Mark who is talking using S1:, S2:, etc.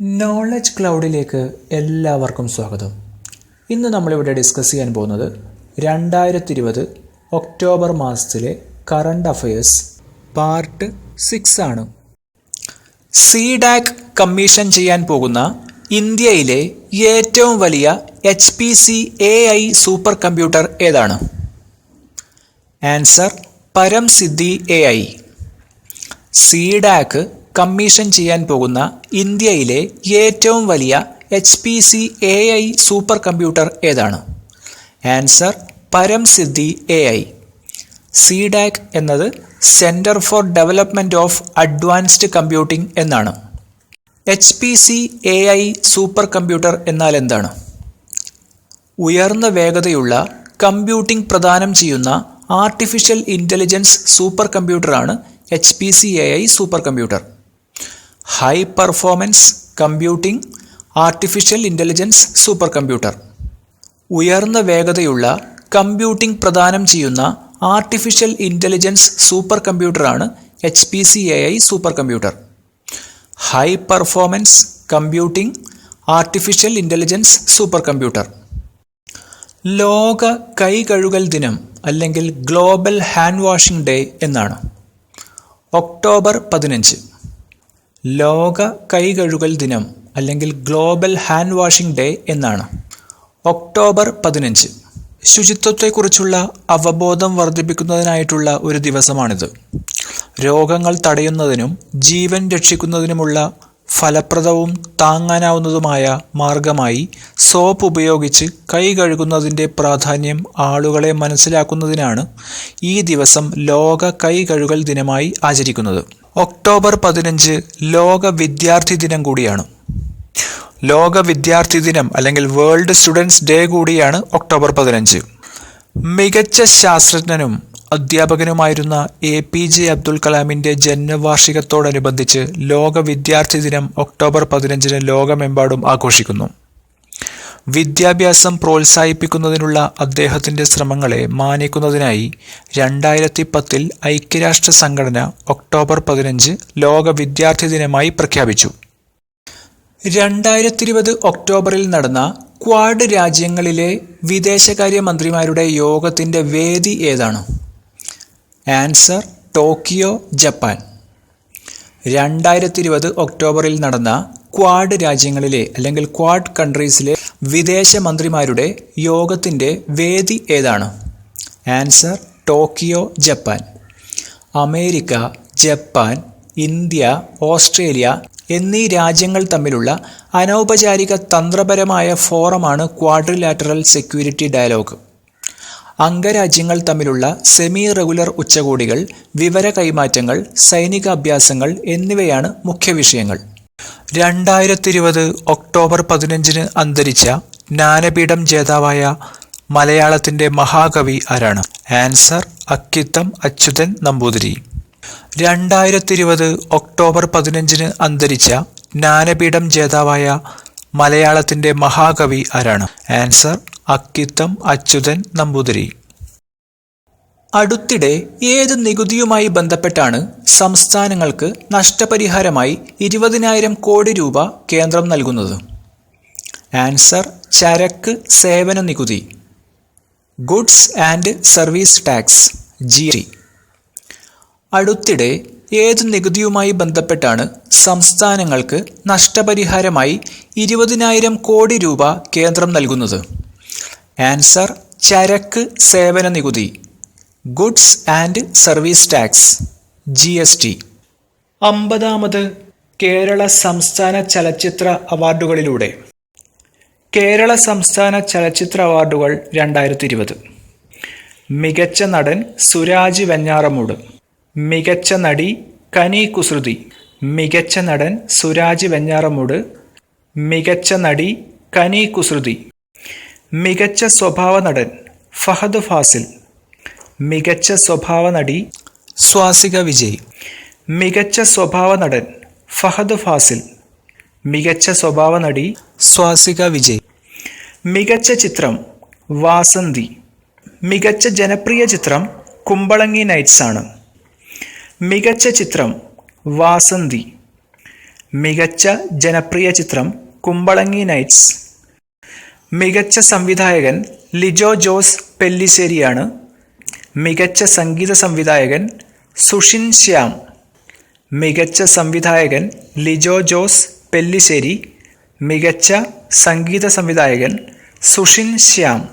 S1: Knowledge ക്ലൗഡിലേക്ക് എല്ലാവർക്കും സ്വാഗതം. ഇന്ന് നമ്മളിവിടെ ഡിസ്കസ് ചെയ്യാൻ പോകുന്നത് രണ്ടായിരത്തി ഇരുപത് ഒക്ടോബർ മാസത്തിലെ കറണ്ട് അഫയേഴ്സ് പാർട്ട് സിക്സ് ആണ്. സി ഡാക് കമ്മീഷൻ ചെയ്യാൻ പോകുന്ന ഇന്ത്യയിലെ ഏറ്റവും വലിയ H P C A I super computer ഏതാണ്? Answer Param Siddhi A I CDAC commission ചെയ്യാൻ പോകുന്ന ഇന്ത്യയിലെ ഏറ്റവും വലിയ H P C A I super computer ഏതാണ്? Answer Param Siddhi A I C DAC എന്നത് centre for development of advanced computing എന്നാണ്. H P C A I super computer എന്നാൽ എന്താണ്? ഉയർന്ന വേഗതയുള്ള കമ്പ്യൂട്ടിംഗ് പ്രദാനം ചെയ്യുന്ന artificial intelligence super കമ്പ്യൂട്ടറാണ് H P C A I super computer high performance computing artificial intelligence super computer ഉയർന്ന വേഗതയുള്ള computing പ്രദാനം ചെയ്യുന്ന artificial intelligence super കമ്പ്യൂട്ടറാണ് H P C A I super computer high performance computing artificial intelligence super computer ലോക കൈ കഴുകൽ ദിനം അല്ലെങ്കിൽ global hand washing day എന്നാണ്. ഒക്ടോബർ പതിനഞ്ച്. ലോക കൈ കഴുകൽ ദിനം അല്ലെങ്കിൽ ഗ്ലോബൽ ഹാൻഡ് വാഷിംഗ് ഡേ എന്നാണ്. ഒക്ടോബർ പതിനഞ്ച്. ശുചിത്വത്തെക്കുറിച്ചുള്ള അവബോധം വർദ്ധിപ്പിക്കുന്നതിനായിട്ടുള്ള ഒരു ദിവസമാണിത്. രോഗങ്ങൾ തടയുന്നതിനും ജീവൻ രക്ഷിക്കുന്നതിനുമുള്ള ഫലപ്രദവും താങ്ങാനാവുന്നതുമായ മാർഗമായി സോപ്പ് ഉപയോഗിച്ച് കൈ കഴുകുന്നതിന്റെ പ്രാധാന്യം ആളുകളെ മനസ്സിലാക്കുന്നതിനാണ് ഈ ദിവസം ലോക കൈ കഴുകൽ ദിനമായി ആചരിക്കുന്നത്. ഒക്ടോബർ പതിനഞ്ച് ലോക വിദ്യാർത്ഥി ദിനം കൂടിയാണ്. ലോക വിദ്യാർത്ഥി ദിനം അല്ലെങ്കിൽ വേൾഡ് സ്റ്റുഡൻസ് ഡേ കൂടിയാണ് ഒക്ടോബർ പതിനഞ്ച്. മികച്ച ശാസ്ത്രജ്ഞനും അധ്യാപകനുമായിരുന്ന എ പി ജെ അബ്ദുൽ കലാമിന്റെ ജന്മവാർഷികത്തോടനുബന്ധിച്ച് ലോക വിദ്യാർത്ഥി ദിനം ഒക്ടോബർ പതിനഞ്ചിന് ലോകമെമ്പാടും ആഘോഷിക്കുന്നു. വിദ്യാഭ്യാസം പ്രോത്സാഹിപ്പിക്കുന്നതിനുള്ള അദ്ദേഹത്തിന്റെ ശ്രമങ്ങളെ മാനിക്കുന്നതിനായി രണ്ടായിരത്തി പത്തിൽ ഐക്യരാഷ്ട്ര സംഘടന ഒക്ടോബർ പതിനഞ്ച് ലോക വിദ്യാർത്ഥി ദിനമായി പ്രഖ്യാപിച്ചു. രണ്ടായിരത്തി ഇരുപത് ഒക്ടോബറിൽ നടന്ന ക്വാഡ് രാജ്യങ്ങളിലെ വിദേശകാര്യമന്ത്രിമാരുടെ യോഗത്തിന്റെ വേദി ഏതാണ്? Answer Tokyo Japan. രണ്ടായിരത്തി ഇരുപത് ഒക്ടോബറിൽ നടന്ന ക്വാഡ് രാജ്യങ്ങളിലെ അല്ലെങ്കിൽ ക്വാഡ് കൺട്രീസിലെ വിദേശമന്ത്രിമാരുടെ യോഗത്തിന്റെ വേദി ഏതാണ്? Answer Tokyo Japan. America Japan India Australia എന്നീ രാജ്യങ്ങൾ തമ്മിലുള്ള അനൗപചാരിക തന്ത്രപരമായ ഫോറമാണ് ക്വാഡ്രിലാറ്ററൽ സെക്യൂരിറ്റി ഡയലോഗ്. അംഗരാജ്യങ്ങൾ തമ്മിലുള്ള സെമി റെഗുലർ ഉച്ചകോടികൾ വിവര കൈമാറ്റങ്ങൾ സൈനിക അഭ്യാസങ്ങൾ എന്നിവയാണ് മുഖ്യ വിഷയങ്ങൾ. രണ്ടായിരത്തി ഇരുപത് ഒക്ടോബർ പതിനഞ്ചിന് അന്തരിച്ച ജ്ഞാനപീഠം ജേതാവായ മലയാളത്തിന്റെ മഹാകവി ആരാണ്? ആൻസർ അക്കിത്തം അച്യുതൻ നമ്പൂതിരി. രണ്ടായിരത്തി ഇരുപത് ഒക്ടോബർ പതിനഞ്ചിന് അന്തരിച്ച ജ്ഞാനപീഠം ജേതാവായ മലയാളത്തിന്റെ മഹാകവി ആരാണ്? ആൻസർ അക്കിത്തം അച്യുതൻ നമ്പൂതിരി. അടുത്തിടെ ഏത് നികുതിയുമായി ബന്ധപ്പെട്ടാണ് സംസ്ഥാനങ്ങൾക്ക് നഷ്ടപരിഹാരമായി ഇരുപതിനായിരം കോടി രൂപ കേന്ദ്രം നൽകുന്നത്? ആൻസർ ചരക്ക് സേവന നികുതി. Goods and service tax G. അടുത്തിടെ ഏത് നികുതിയുമായി ബന്ധപ്പെട്ടാണ് സംസ്ഥാനങ്ങൾക്ക് നഷ്ടപരിഹാരമായി ഇരുപതിനായിരം കോടി രൂപ കേന്ദ്രം നൽകുന്നത്? ആൻസർ ചരക്ക് സേവന നികുതി goods and service tax G S T. അമ്പതാമത് Kerala സംസ്ഥാന ചലച്ചിത്ര അവാർഡുകളിലൂടെ. കേരള സംസ്ഥാന ചലച്ചിത്ര അവാർഡുകൾ രണ്ടായിരത്തി ഇരുപത് മികച്ച നടൻ സുരാജ് വെഞ്ഞാറമൂട് മികച്ച നടി കനി കുസൃതി മികച്ച നടൻ സുരാജ് വെഞ്ഞാറമൂട് മികച്ച നടി കനി കുസൃതി. മികച്ച സ്വഭാവ നടൻ ഫഹദ് ഫാസിൽ. മികച്ച സ്വഭാവ നടി സ്വാസിക വിജയ്. മികച്ച സ്വഭാവ നടൻ ഫഹദ് ഫാസിൽ. മികച്ച സ്വഭാവ നടി സ്വാസിക വിജയ്. മികച്ച ചിത്രം വാസന്തി. മികച്ച ജനപ്രിയ ചിത്രം കുമ്പളങ്ങി നൈറ്റ്സ് ആണ്. മികച്ച ചിത്രം വാസന്തി. മികച്ച ജനപ്രിയ ചിത്രം കുമ്പളങ്ങി നൈറ്റ്സ്. മികച്ച സംവിധായകൻ ലിജോ ജോസ് പെല്ലിശ്ശേരിയാണ്. മികച്ച സംഗീത സംവിധായകൻ സുഷിൻ ശ്യാം. മികച്ച സംവിധായകൻ ലിജോ ജോസ് പെല്ലിശ്ശേരി. മികച്ച സംഗീത സംവിധായകൻ സുഷിൻ ശ്യാം.